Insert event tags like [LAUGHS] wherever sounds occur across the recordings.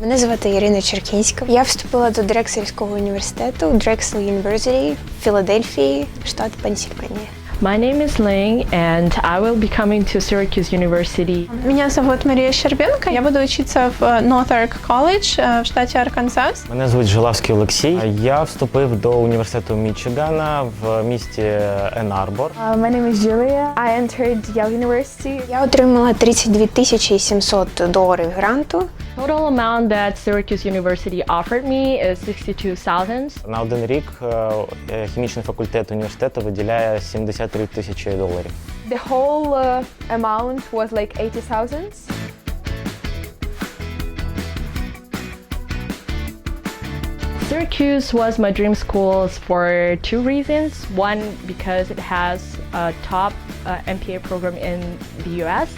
Мене звати Ірина Черкінська. Я вступила до Дрексельського університету Drexel University в Філадельфії, штат Пенсільванія. My name is Ling, and I will be coming to Syracuse University. Меня зовут Мария Щербенко. Я буду учиться в Northark College э, в штате Арканзас. Мене звуть Жилавський Олексій. Я вступив до університету Мічигана в місті Ен Арбор. Uh, my name is Julia. I entered Yale University. Я отримала 32 тисячі 700 доларів гранту. Total amount that Syracuse University offered me is 62,000. На один рік е, е, хімічний факультет університету виділяє 73 тисячі доларів. The whole uh, amount was like 80,000. Syracuse was my dream school for two reasons. One, because it has a top uh, MPA program in the US,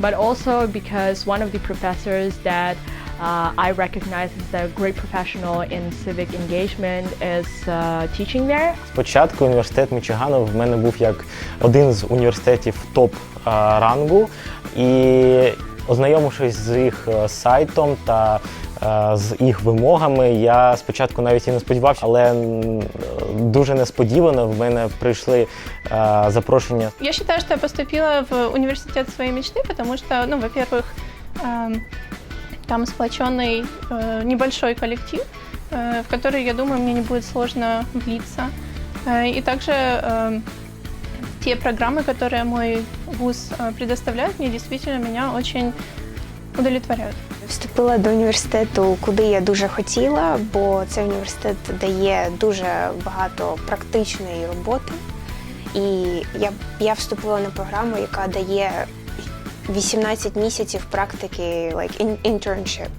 but also because one of the professors that uh, I recognize as a great professional in civic engagement is uh, teaching there. Спочатку університет Мічигану в мене був як один з університетів топ е, рангу, і ознайомившись з їх е, сайтом та е, з їх вимогами, я спочатку навіть і не сподівався, але м, дуже несподівано в мене прийшли е, запрошення Я считаю, что я поступила в университет своей мечты, потому что, ну, во-первых, эм, там сплоченный э, небольшой коллектив, э, в который, я думаю, мне не будет сложно влиться. Э, И также эм, те программы, которые мой вуз э, предоставляет, мне действительно меня очень удовлетворяют. Вступила до університету, куди я дуже хотіла, бо цей університет дає дуже багато практичної роботи. І я, я вступила на програму, яка дає 18 місяців практики like in, internship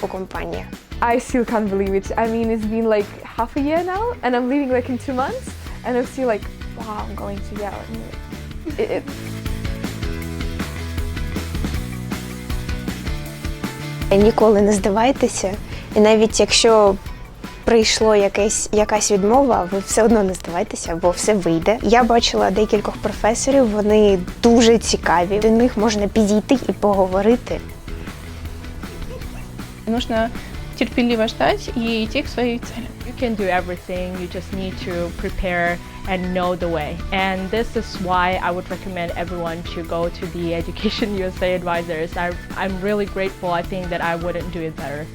у компаніях. I still can't believe it. I mean, it's been like half a year now, and I'm leaving like in two months, and I'm still like, wow, I'm going to Yale. It, it, Ніколи не здавайтеся, і навіть якщо прийшло якесь, якась відмова, ви все одно не здавайтеся, бо все вийде. Я бачила декількох професорів, вони дуже цікаві. До них можна підійти і поговорити. Нужно терпеливо ждать и идти к своей цели. You can do everything, you just need to prepare and know the way. And this is why I would recommend everyone to go to the [LAUGHS] Education USA advisors. I, I'm really grateful. I think that I wouldn't do it better.